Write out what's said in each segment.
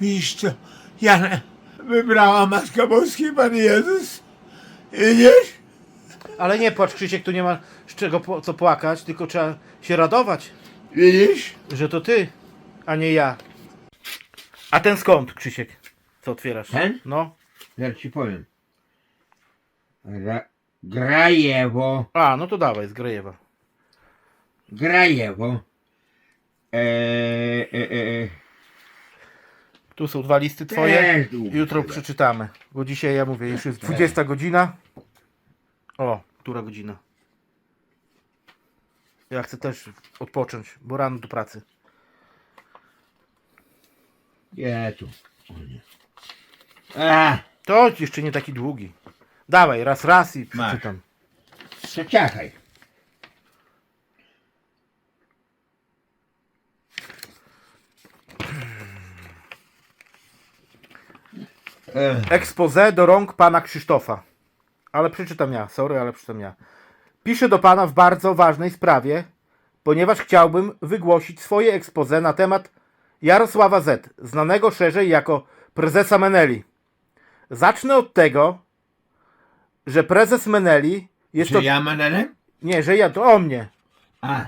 Widzisz co, Jana wybrała Matka Boskiej Pan Jezus. Widzisz? Ale nie płacz, Krzysiek, tu nie ma z czego po, co płakać, tylko trzeba się radować, Widzisz? że to ty, a nie ja. A ten skąd, Krzysiek? Co otwierasz? Ten? No. Zaraz ci powiem. Ra Grajewo, A, no to dawaj, z Grejewa. Grajewo. Eee, e, e, Tu są dwa listy twoje. Długo Jutro przeczytamy. Bo dzisiaj ja mówię, już jest 20 godzina. O, która godzina? Ja chcę też odpocząć, bo rano do pracy. Nie tu. O nie. A, To jeszcze nie taki długi. Dawaj, raz, raz i przeczytam. przeciachaj. Expose do rąk pana Krzysztofa. Ale przeczytam ja, sorry, ale przeczytam ja. Piszę do pana w bardzo ważnej sprawie, ponieważ chciałbym wygłosić swoje expose na temat Jarosława Z., znanego szerzej jako prezesa Meneli. Zacznę od tego, że prezes Meneli jest Czy to... ja Manelem? Nie, że ja, to o mnie. A,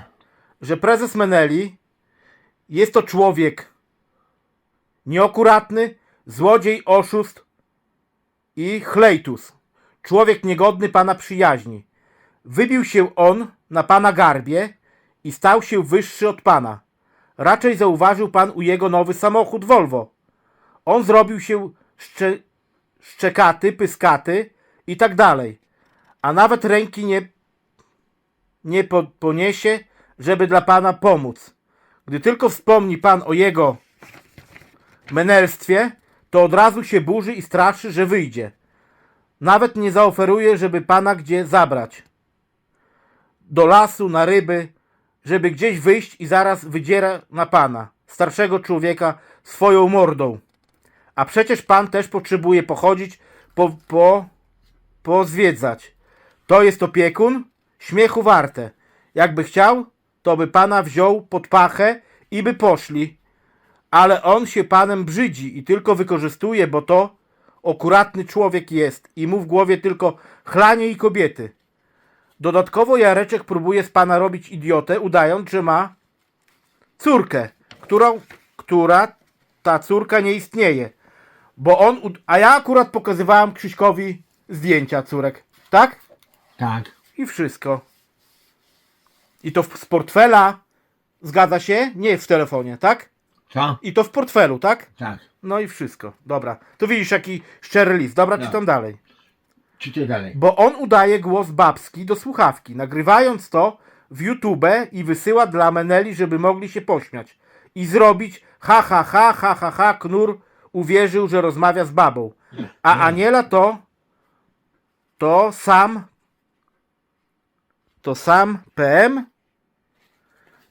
że prezes Meneli jest to człowiek nieakuratny, złodziej, oszust i chlejtus. Człowiek niegodny pana przyjaźni. Wybił się on na pana garbie i stał się wyższy od pana. Raczej zauważył pan u jego nowy samochód Volvo. On zrobił się szcze, szczekaty, pyskaty i tak dalej. A nawet ręki nie nie po, poniesie, żeby dla Pana pomóc. Gdy tylko wspomni Pan o jego menelstwie, to od razu się burzy i straszy, że wyjdzie. Nawet nie zaoferuje, żeby Pana gdzie zabrać. Do lasu, na ryby, żeby gdzieś wyjść i zaraz wydziera na Pana, starszego człowieka, swoją mordą. A przecież Pan też potrzebuje pochodzić, po, po, pozwiedzać. To jest opiekun, śmiechu warte. Jakby chciał, to by pana wziął pod pachę i by poszli. Ale on się panem brzydzi i tylko wykorzystuje, bo to akuratny człowiek jest i mu w głowie tylko chlanie i kobiety. Dodatkowo Jareczek próbuje z pana robić idiotę, udając, że ma córkę, którą, która ta córka nie istnieje. Bo on, a ja akurat pokazywałem Krzyśkowi zdjęcia córek, tak? tak. I wszystko. I to w, z portfela. Zgadza się? Nie w telefonie, tak? Co? I to w portfelu, tak? Tak. No i wszystko. Dobra. To widzisz jaki szczery list. Dobra, No. czytam dalej. Czytaj dalej. Bo on udaje głos babski do słuchawki, nagrywając to w YouTube i wysyła dla Meneli, żeby mogli się pośmiać. I zrobić ha ha ha ha ha ha knur uwierzył, że rozmawia z babą. A Aniela to to sam to sam PM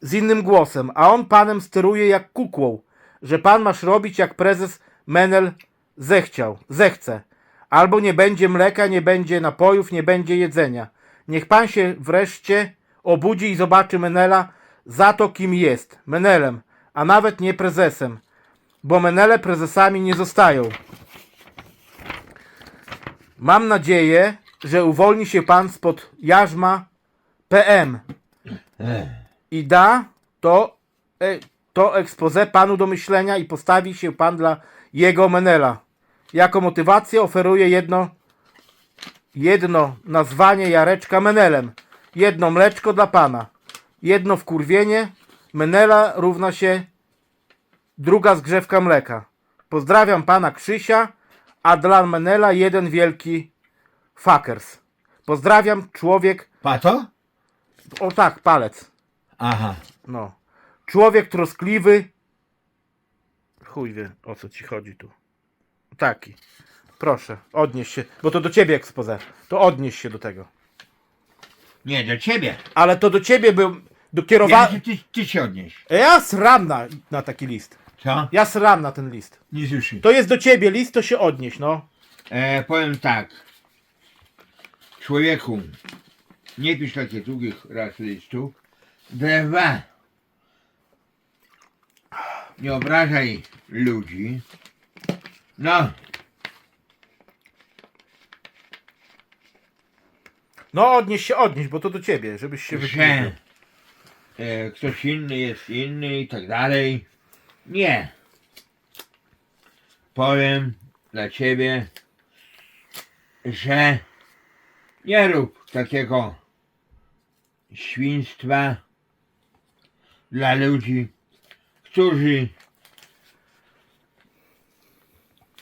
z innym głosem, a on panem steruje jak kukłą, że pan masz robić jak prezes Menel zechciał, zechce. Albo nie będzie mleka, nie będzie napojów, nie będzie jedzenia. Niech pan się wreszcie obudzi i zobaczy Menela za to, kim jest. Menelem, a nawet nie prezesem. Bo Menele prezesami nie zostają. Mam nadzieję, że uwolni się pan spod jarzma PM Ech. I da to, e, to expose panu do myślenia i postawi się pan dla jego Menela. Jako motywację oferuje jedno, jedno nazwanie Jareczka Menelem, jedno mleczko dla pana, jedno wkurwienie Menela równa się druga zgrzewka mleka. Pozdrawiam pana Krzysia, a dla Menela jeden wielki fuckers. Pozdrawiam, człowiek, Pato? o tak, palec. Aha. No. Człowiek troskliwy. Chuj wie, o co ci chodzi tu. Taki. Proszę, odnieś się, bo to do ciebie ekspozę. To odnieś się do tego. Nie, do ciebie. Ale to do ciebie był Ja, dokierowany. ty, ty się odnieś. Ja sram na, na taki list. Co? Ja sram na ten list. Nie słyszy. To jest do ciebie list, to się odnieś, no. E, powiem tak. Człowieku, nie pisz takich długich raz listów. Dwa. Nie obrażaj ludzi. No, No odnieś się, odnieś, bo to do ciebie, żebyś się wypowiedział. że e, ktoś inny jest inny i tak dalej. Nie. Powiem dla ciebie, że nie rób takiego świństwa dla ludzi, którzy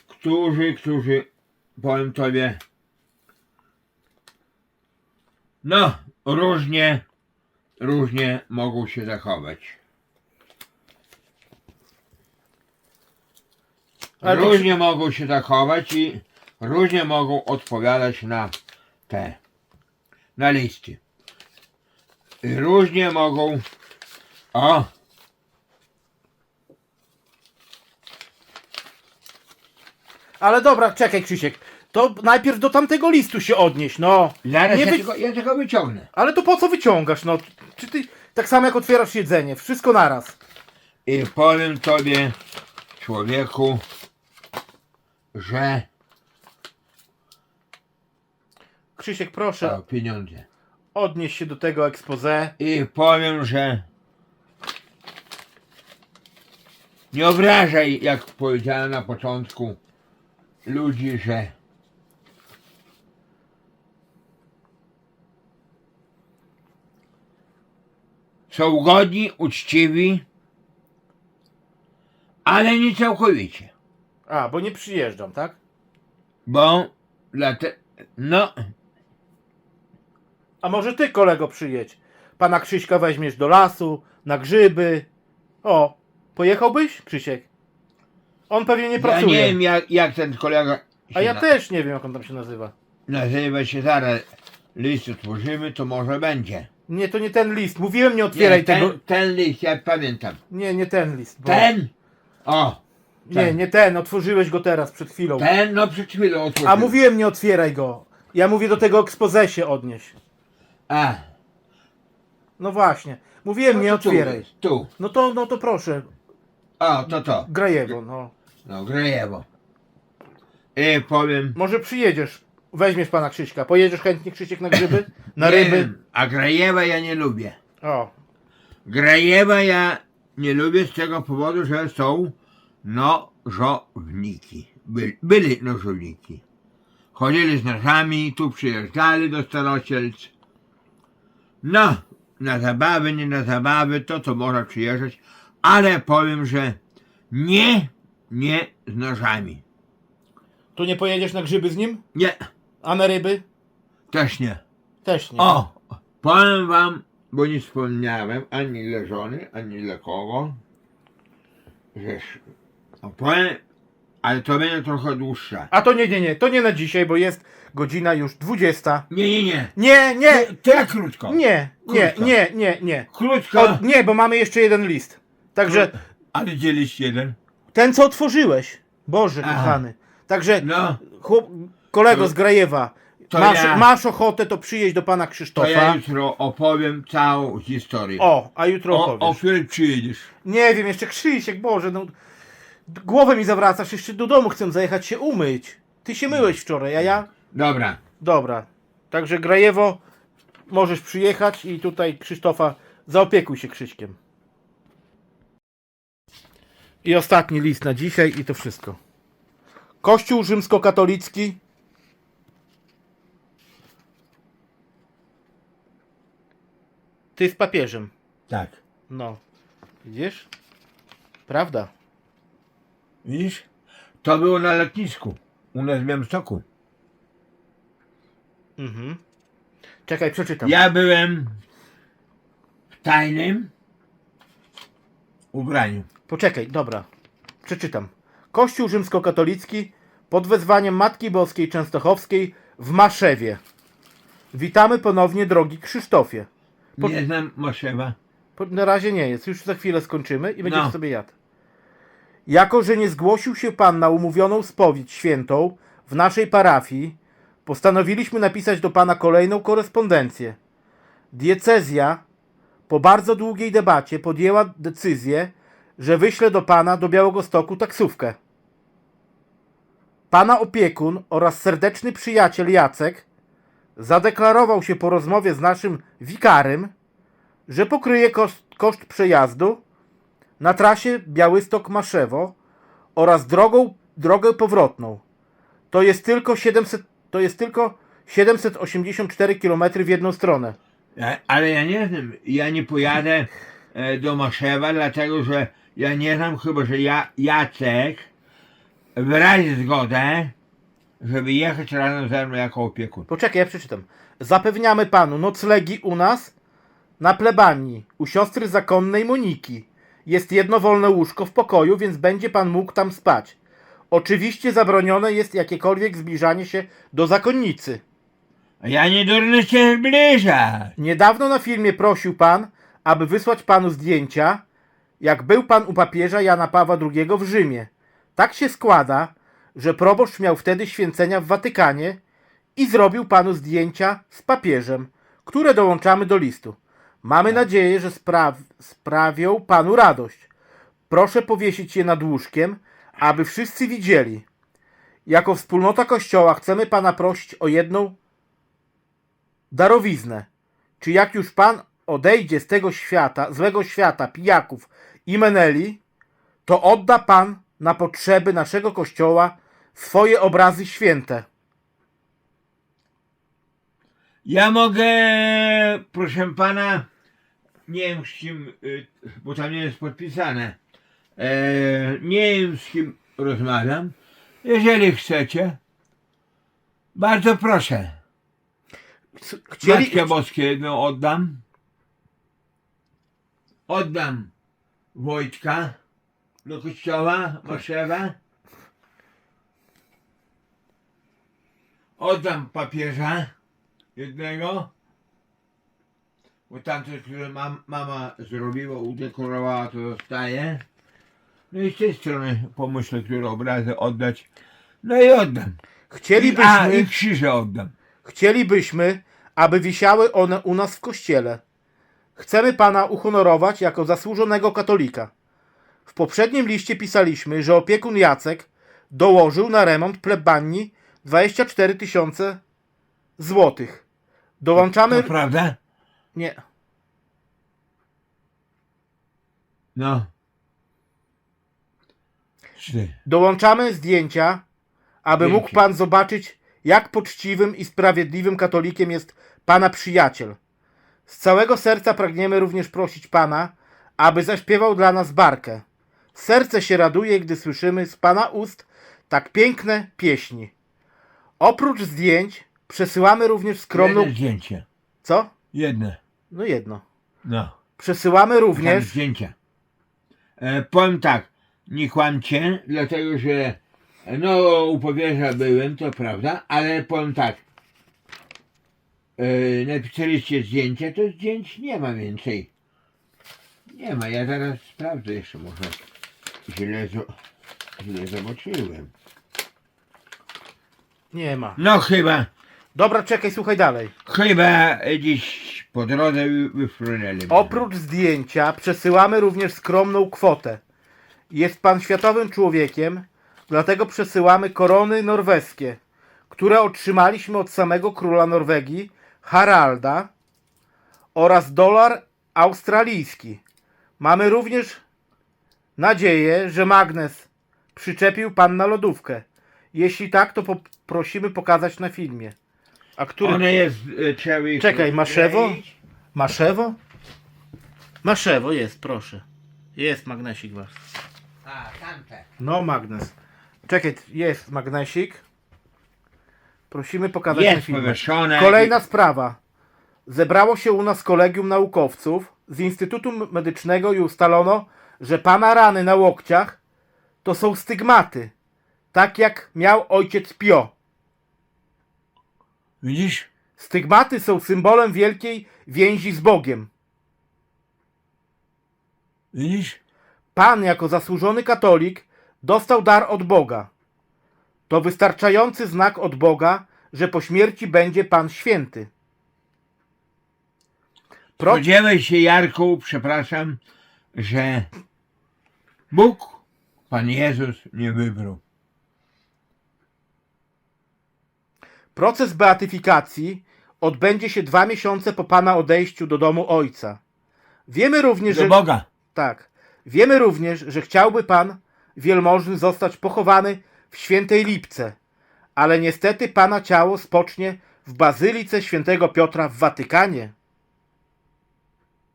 którzy, którzy powiem tobie no, różnie różnie mogą się zachować. Różnie mogą się zachować i różnie mogą odpowiadać na te na listy. Różnie mogą o Ale dobra, czekaj Krzysiek. To najpierw do tamtego listu się odnieś, no. zaraz Nie ja, wy- tego, ja tego wyciągnę. Ale to po co wyciągasz, no? Czy ty tak samo jak otwierasz jedzenie, wszystko naraz. I powiem tobie, człowieku, że Krzysiek, proszę, o pieniądze. odnieś się do tego expose. I powiem, że nie obrażaj, jak powiedziałem na początku, ludzi, że są godni, uczciwi, ale nie całkowicie. A, bo nie przyjeżdżam, tak? Bo dla te, no, A może ty, kolego, przyjedź. Pana Krzyśka weźmiesz do lasu, na grzyby. O, pojechałbyś, Krzysiek? On pewnie nie ja pracuje. nie wiem jak, jak ten kolega A ja na- też nie wiem, jak on tam się nazywa. nazywa się zaraz. List otworzymy, to może będzie. Nie, to nie ten list. Mówiłem, nie otwieraj nie, ten, tego. ten list, ja pamiętam. Nie, nie ten list. Bo... Ten! O! Nie, ten. nie ten. Otworzyłeś go teraz, przed chwilą. Ten, no przed chwilą otworzyłem. A mówiłem, nie otwieraj go. Ja mówię do tego expose się odnieś. A, No właśnie. Mówiłem, nie no to tu otwieraj. jest, Tu. No to, no to proszę. O, to to. Grajewo, no. No, Grejewo. I powiem... Może przyjedziesz. Weźmiesz pana Krzyśka. Pojedziesz chętnie Krzysiek na grzyby? Na nie ryby? wiem, A Grejewa ja nie lubię. O. Grejewa ja nie lubię z tego powodu, że są nożowniki. Byli, byli nożowniki. Chodzili z nożami, tu przyjeżdżali do Starosielc. No, na zabawy, nie na zabawy, to to można przyjeżdżać, ale powiem, że nie, nie z nożami. Tu nie pojedziesz na grzyby z nim? Nie, A na ryby? też nie. Też nie. O, powiem wam, bo nie wspomniałem ani dla żony, ani dla kogo, że sz- no powiem, ale to będzie trochę dłuższa. A to nie, nie, nie. To nie na dzisiaj, bo jest godzina już 20. Nie, nie, nie. Nie, nie. Ja krótko. Nie, nie, Krótko. nie, nie, nie. Krótko. O, nie, bo mamy jeszcze jeden list. Także Ale dzielić jeden. ten, co otworzyłeś. Boże, Aha. kochany. Także No, chłop, kolego z Grajewa, to masz, ja- masz ochotę, to przyjeźdź do pana to Krzysztofa. ja jutro opowiem całą historię. O, a jutro o, o opowiesz. której przyjedziesz? Nie wiem, jeszcze Krzysiek, Boże, no. Głowę mi zawracasz, jeszcze do domu chcę zajechać się umyć. Ty się myłeś wczoraj, a ja? Dobra. Dobra. Także Grajewo, możesz przyjechać i tutaj Krzysztofa, zaopiekuj się Krzyśkiem. I ostatni list na dzisiaj i to wszystko. Kościół rzymskokatolicki Ty z papieżem. Tak. No. Widzisz? Prawda. Widzisz? To było na lotnisku. U nas w Białymstoku. Mhm. Czekaj, przeczytam. Ja byłem w tajnym ubraniu. Poczekaj, dobra. Przeczytam. Kościół rzymskokatolicki pod wezwaniem Matki Boskiej Częstochowskiej w Maszewie. Witamy ponownie, drogi Krzysztofie. Po- Nie znam Moszewa. Po- Na razie nie jest, już za chwilę skończymy i będziesz No. sobie jadł. Jako, że nie zgłosił się Pan na umówioną spowiedź świętą w naszej parafii, postanowiliśmy napisać do Pana kolejną korespondencję. Diecezja po bardzo długiej debacie podjęła decyzję, że wyśle do Pana do Białego Stoku taksówkę. Pana opiekun oraz serdeczny przyjaciel Jacek zadeklarował się po rozmowie z naszym wikarym, że pokryje koszt, koszt przejazdu na trasie Białystok-Maszewo oraz drogą, drogę powrotną. To jest tylko 700, to jest tylko 784 km w jedną stronę. Ja- Ale ja nie znam, ja nie pojadę e, do Maszewa, dlatego że ja nie znam chyba, że ja, Jacek wyrazi zgodę, żeby jechać razem ze mną jako opiekun. Poczekaj, ja przeczytam. Zapewniamy panu noclegi u nas na plebanii, u siostry zakonnej Moniki. Jest jedno wolne łóżko w pokoju, więc będzie pan mógł tam spać. Oczywiście zabronione jest jakiekolwiek zbliżanie się do zakonnicy. Ja nie durny się zbliżać. Niedawno na filmie prosił pan, aby wysłać panu zdjęcia, jak był pan u papieża Jana Pawła II w Rzymie. Tak się składa, że proboszcz miał wtedy święcenia w Watykanie i zrobił panu zdjęcia z papieżem, które dołączamy do listu. Mamy nadzieję, że spraw sprawią panu radość. Proszę powiesić je nad łóżkiem, aby wszyscy widzieli. Jako wspólnota Kościoła chcemy pana prosić o jedną darowiznę. Czy jak już Pan odejdzie z tego świata, złego świata, pijaków i meneli, to odda Pan na potrzeby naszego Kościoła swoje obrazy święte. Ja mogę, proszę pana, nie wiem z kim, y, bo tam nie jest podpisane, e, nie wiem z kim rozmawiam. Jeżeli chcecie, bardzo proszę. Chcieli, Matkę Boskie jedną oddam. Oddam Wojtka do kościoła Maszewa. Oddam papieża jednego. Bo tamto, które mam, mama zrobiła, udekorowała, to zostaje. No i z tej strony pomyślę, które obrazy oddać. No i oddam. I, a, chcielibyśmy, i krzyże oddam. chcielibyśmy, aby wisiały one u nas w kościele. Chcemy Pana uhonorować jako zasłużonego katolika. W poprzednim liście pisaliśmy, że opiekun Jacek dołożył na remont plebanii 24 tysiące złotych. Dołączamy... To prawda? Nie. No. Cztery. Dołączamy zdjęcia, aby Dzięki. mógł pan zobaczyć, jak poczciwym i sprawiedliwym katolikiem jest pana przyjaciel. Z całego serca pragniemy również prosić pana, aby zaśpiewał dla nas barkę. Serce się raduje, gdy słyszymy z pana ust tak piękne pieśni. Oprócz zdjęć przesyłamy również skromną. Jedno zdjęcie. Co? Jedne. No jedno. No. Przesyłamy Również... również. zdjęcia. E, powiem tak, nie kłamcie, dlatego że no u powierza byłem, to prawda, ale powiem tak. E, napisaliście zdjęcia, to zdjęć nie ma więcej. Nie ma, ja zaraz sprawdzę jeszcze może źle, zo- źle zobaczyłem. Nie ma. No chyba, Dobra, czekaj, słuchaj dalej. chyba dziś po drodze wy- wyfrunęli. Oprócz zdjęcia przesyłamy również skromną kwotę. Jest pan światowym człowiekiem, dlatego przesyłamy korony norweskie, które otrzymaliśmy od samego króla Norwegii, Haralda, oraz dolar australijski. Mamy również nadzieję, że magnes przyczepił pan na lodówkę. Jeśli tak, to poprosimy pokazać na filmie. A który? One jest, e, ich Czekaj, maszewo? Maszewo? Maszewo jest, proszę. Jest magnesik wasz. A, tamte. No magnes. Czekaj, jest magnesik. Prosimy pokazać na Jest powieszone. Kolejna sprawa. Zebrało się u nas kolegium naukowców z Instytutu Medycznego i ustalono, że pana rany na łokciach to są stygmaty. Tak jak miał ojciec Pio. Widzisz? Stygmaty są symbolem wielkiej więzi z Bogiem. Widzisz? Pan, jako zasłużony katolik, dostał dar od Boga. To wystarczający znak od Boga, że po śmierci będzie Pan święty. Pro... Spodziewaj się, Jarku, przepraszam, że Bóg, Pan Jezus mnie wybrał. Proces beatyfikacji odbędzie się dwa miesiące po pana odejściu do domu ojca. Wiemy również, Do że. Boga. Tak. Wiemy również, że chciałby pan wielmożny zostać pochowany w świętej Lipce, ale niestety pana ciało spocznie w bazylice świętego Piotra w Watykanie.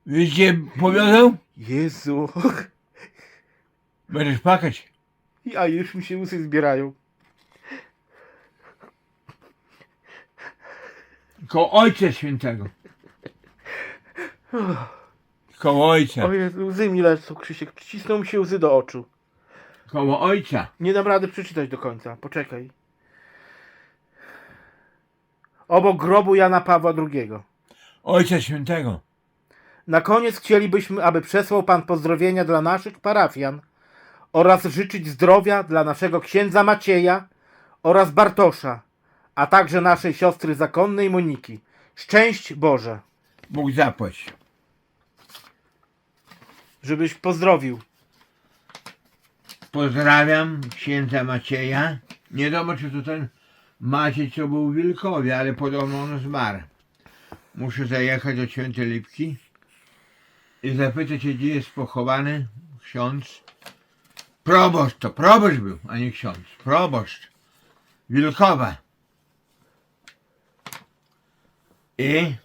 Widzicie, powiodał? Jezu, Będziesz płakać. a już mi się łzy zbierają. Koło Ojca Świętego. Koło Ojca. O Jezu, łzy mi lecą, Krzysiek, przycisną mi się łzy do oczu. Koło Ojca. Nie dam rady przeczytać do końca, poczekaj. Obok grobu Jana Pawła II. Ojca Świętego. Na koniec chcielibyśmy, aby przesłał Pan pozdrowienia dla naszych parafian oraz życzyć zdrowia dla naszego księdza Macieja oraz Bartosza, a także naszej siostry zakonnej Moniki. Szczęść Boże, Bóg zapłać. żebyś pozdrowił. Pozdrawiam księdza Macieja. Nie wiadomo, czy to ten Maciej, co był w Wilkowie, ale podobno on zmarł. Muszę zajechać do Świętej Lipki i zapytać się, gdzie jest pochowany ksiądz. Proboszcz, to proboszcz był, a nie ksiądz. Proboszcz. Wilkowa. I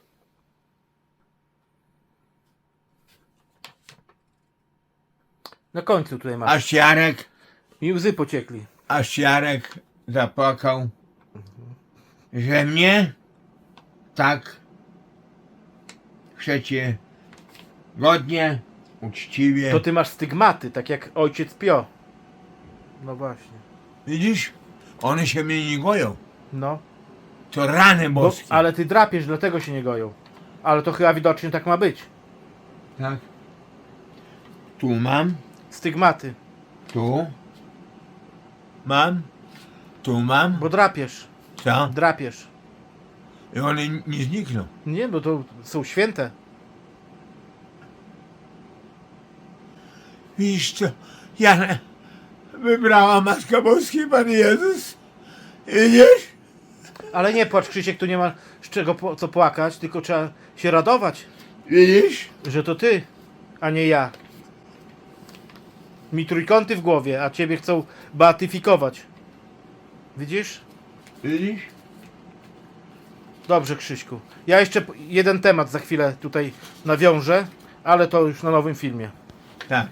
Na końcu tutaj masz. aż Jarek Mi łzy pociekli. aż Jarek zapłakał, że mnie tak chcecie godnie, uczciwie. To ty masz stygmaty, tak jak ojciec Pio. No właśnie. Widzisz? One się mnie nie goją. No. To rany Bo, boskie. ale ty drapiesz, dlatego się nie goją. Ale to chyba widocznie tak ma być. Tak. Tu mam, Stygmaty. tu mam, tu mam. Bo drapiesz. Co? Drapiesz. I one nie znikną. Nie, bo to są święte. Widzisz co? Ja wybrała Matka Boskiej Pan Jezus. Widzisz? Ale nie płacz, Krzysiek, tu nie ma z czego po, co płakać, tylko trzeba się radować, Widzisz? że to ty, a nie ja. Mi trójkąty w głowie, a ciebie chcą beatyfikować. Widzisz? Widzisz? Dobrze, Krzyśku. Ja jeszcze jeden temat za chwilę tutaj nawiążę, ale to już na nowym filmie. Tak.